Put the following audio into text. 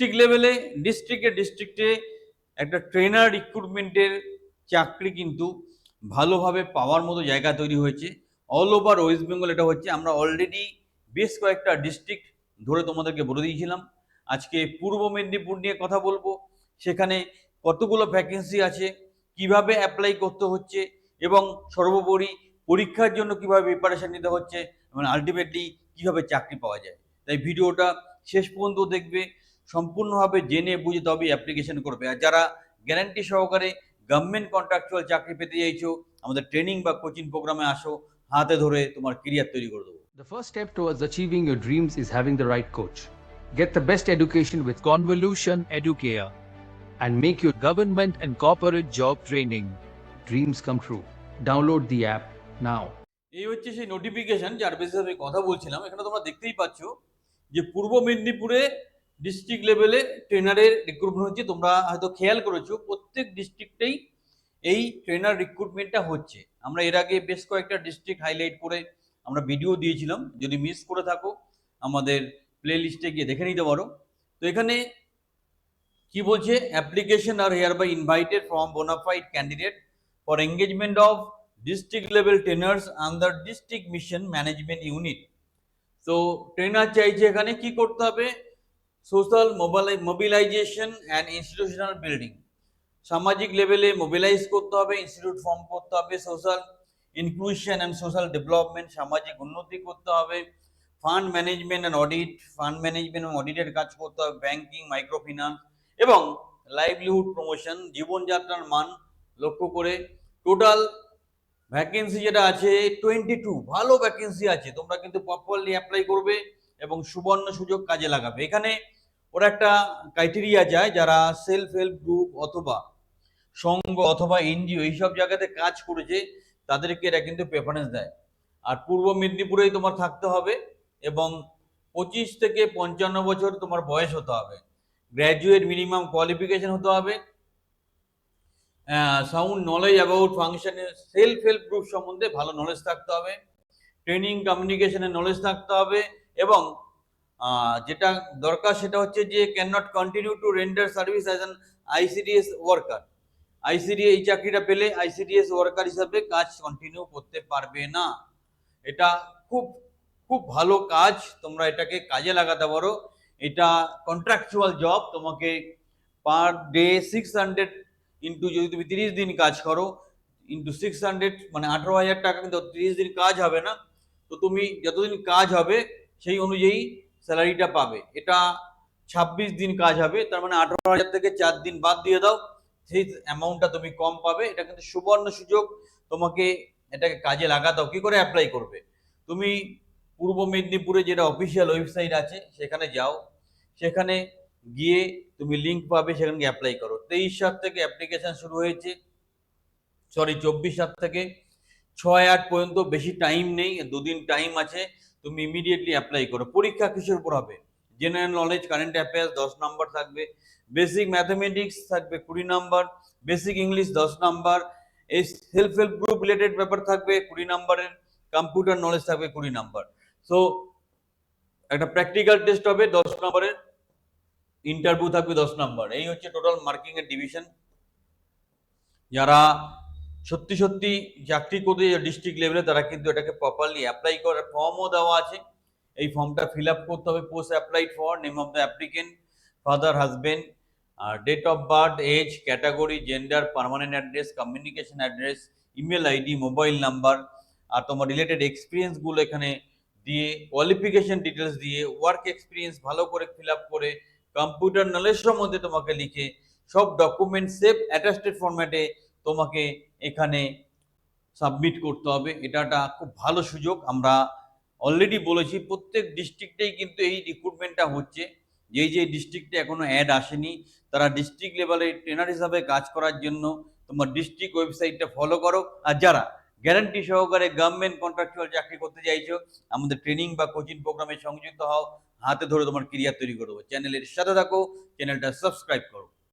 District লেভেলে ডিস্ট্রিক্টে ডিস্ট্রিক্টে একটা ট্রেনার রিক্রুটমেন্টের চাকরি কিন্তু ভালোভাবে পাওয়ার মতো জায়গা তৈরি হয়েছে। অল ওভার ওয়েস্ট বেঙ্গল এটা হচ্ছে, আমরা অলরেডি বেশ কয়েকটা ডিস্ট্রিক্ট ধরে তোমাদেরকে বলে দিয়েছিলাম। আজকে পূর্ব মেদিনীপুর নিয়ে কথা বলব। সেখানে কতগুলো ভ্যাকেন্সি আছে, কীভাবে অ্যাপ্লাই করতে হচ্ছে এবং সর্বোপরি পরীক্ষার জন্য কীভাবে প্রিপারেশন নিতে হচ্ছে এবং আলটিমেটলি কীভাবে চাকরি পাওয়া যায়। তাই ভিডিওটা শেষ পর্যন্ত দেখবে। সম্পূর্ণভাবে জেনে বুঝে তবে অ্যাপ্লিকেশন করবে। আর যারা গ্যারান্টি সহকারে গভর্নমেন্ট কন্ট্রাকচুয়াল চাকরি পেতে চাইছো আমাদের ট্রেনিং বা কোচিং প্রোগ্রামে আসো হাতে ধরে তোমার কেরিয়ার তৈরি করে দেবো। The first step towards achieving your dreams is having the right coach get the best education with Convolution Educare and make your government and corporate job training dreams come true download the app now এই হচ্ছে সেই notification যার বেসিসে আমি কথা বলছিলাম। এখানে তোমরা দেখতেই পাচ্ছ যে পূর্ব মেদিনীপুরে ডিস্ট্রিক্ট লেভেলে ট্রেনারের রিক্রুটমেন্ট হচ্ছে। তোমরা হয়তো খেয়াল করেছ, প্রত্যেক ডিস্ট্রিক্টেই এই ট্রেনার রিক্রুটমেন্টটা হচ্ছে। আমরা এর আগে বেশ কয়েকটা ডিস্ট্রিক্ট হাইলাইট করে আমরা ভিডিও দিয়েছিলাম। যদি মিস করে থাকো, আমাদের প্লে লিস্টে গিয়ে দেখে নিতে পারো। তো এখানে কি বলছে? Application are hereby invited from bona fide candidate for engagement of district level trainers under district mission management unit তো ট্রেনার চাইছে এখানে কি করতে হবে? Social mobilisation and institutional building সামাজিক লেভেলে মোবিলাইজ করতে হবে ইনস্টিটিউট ফর্ম করতে হবে social inclusion and social development সামাজিক উন্নতি করতে হবে fund management and audit fund management এবং অডিটের কাজ করতে হবে ব্যাংকিং মাইক্রোফিন্যান্স এবং লাইভলিহুড প্রমোশন জীবনযাত্রার মান লক্ষ্য করে। টোটাল ভ্যাকেন্সি যেটা আছে টোয়েন্টি টু ভালো ভ্যাকেন্সি আছে। তোমরা কিন্তু প্রপারলি অ্যাপ্লাই করবে। এবং সুবর্ণ সুযোগ কাজে লাগাবে। এখানে ওরা একটা ক্রাইটেরিয়া যায় যারা সেলফ হেল্প গ্রুপ অথবা সংঘ অথবা এনজিও এইসব জায়গাতে কাজ করেছে, তাদেরকে এরা কিন্তু প্রেফারেন্স দেয়। আর পূর্ব মেদিনীপুরেই তোমার থাকতে হবে এবং পঁচিশ থেকে পঞ্চান্ন বছর তোমার বয়স হতে হবে। গ্র্যাজুয়েট মিনিমাম কোয়ালিফিকেশন হতে হবে। Sound knowledge about function self help group সম্বন্ধে ভালো নলেজ থাকতে হবে। ট্রেনিং কমিউনিকেশনের নলেজ থাকতে হবে। এবং যেটা দরকার সেটা হচ্ছে যে can not continue to render service as an ICDS worker ICD এই চাকরিটা পেলে আইসিডিএস ওয়ার্কার হিসাবে কাজ কন্টিনিউ করতে পারবে না। এটা খুব খুব ভালো কাজ, তোমরা এটাকে কাজে লাগাতে পারো। এটা কন্ট্রাকচুয়াল জব তোমাকে per day six hundred into যদি তুমি তিরিশ দিন কাজ করো ইন্টু সিক্স হান্ড্রেড মানে আঠারো হাজার টাকা কিন্তু তিরিশ দিন কাজ হবে না। তো তুমি যতদিন কাজ হবে সেই অনুযায়ী স্যালারিটা পাবে। এটা ছাব্বিশ দিন কাজ হবে, তার মানে আঠারো হাজার থেকে চার দিন বাদ দিয়ে দাও। সেই অ্যামাউন্টটা তুমি কম পাবে, এটা কিন্তু সুবর্ণ সুযোগ। তোমাকে এটাকে কাজে লাগাতে কি করে অ্যাপ্লাই করবে? তুমি পূর্ব মেদিনীপুরে যেটা অফিসিয়াল ওয়েবসাইট আছে, সেখানে যাও। সেখানে গিয়ে তুমি লিংক পাবে, সেখানে অ্যাপ্লাই করো। তেইশ সাত থেকে অ্যাপ্লিকেশন শুরু হয়েছে। সরি চব্বিশ সাত থেকে ছয় আট পর্যন্ত বেশি টাইম নেই, দুদিন টাইম আছে। তুমি ইমিডিয়েটলি অ্যাপ্লাই করো। পরীক্ষা কিসের উপর হবে? জেনারেল নলেজ কারেন্ট অ্যাফেয়ার্স দশ নাম্বার থাকবে। বেসিক ম্যাথামেটিক্স থাকবে কুড়ি নাম্বার বেসিক ইংলিশ দশ নাম্বার এই সেলফ হেল্প গ্রুপ রিলেটেড ব্যাপার থাকবে কুড়ি নাম্বারের কম্পিউটার নলেজ থাকবে কুড়ি নাম্বার সো একটা প্র্যাকটিক্যাল টেস্ট হবে দশ নম্বরের ইন্টারভিউ থাকবে দশ নম্বর এই হচ্ছে টোটাল মার্কিং এর ডিভিশন যারা সত্যি সত্যি চাকরি করতে ডিস্ট্রিক্ট লেভেলে তারা কিন্তু এটাকে প্রপারলি অ্যাপ্লাই করার ফর্মও দেওয়া আছে। এই ফর্মটা ফিল আপ করতে হবে post applied for name of the applicant father husband R date of birth age category gender permanent address communication address email ID mobile number আর তোমার রিলেটেড এক্সপিরিয়েন্সগুলো এখানে দিয়ে কোয়ালিফিকেশন ডিটেলস দিয়ে ওয়ার্ক এক্সপিরিয়েন্স ভালো করে fill up করে computer knowledge সম্বন্ধে তোমাকে লিখে সব ডকুমেন্ট সেভ অ্যাটাস্টেড ফরম্যাটে তোমাকে এখানে সাবমিট করতে হবে। এটা একটা খুব ভালো সুযোগ। আমরা অলরেডি বলেছি, প্রত্যেক ডিস্ট্রিক্টেই কিন্তু এই রিক্রুটমেন্টটা হচ্ছে। যেই যে ডিস্ট্রিক্টে এখনও অ্যাড আসেনি, তারা ডিস্ট্রিক্ট লেভেলে ট্রেনার হিসাবে কাজ করার জন্য তোমার ডিস্ট্রিক্ট ওয়েবসাইটটা ফলো করো। আর যারা গ্যারান্টি সহকারে গভর্নমেন্ট কন্ট্রাকচুয়াল চাকরি করতে চাইছো, আমাদের ট্রেনিং বা কোচিং প্রোগ্রামে সংযুক্ত হও, হাতে ধরে তোমার কেরিয়ার তৈরি করব চ্যানেলের সাথে থাকো, চ্যানেলটা সাবস্ক্রাইব করো।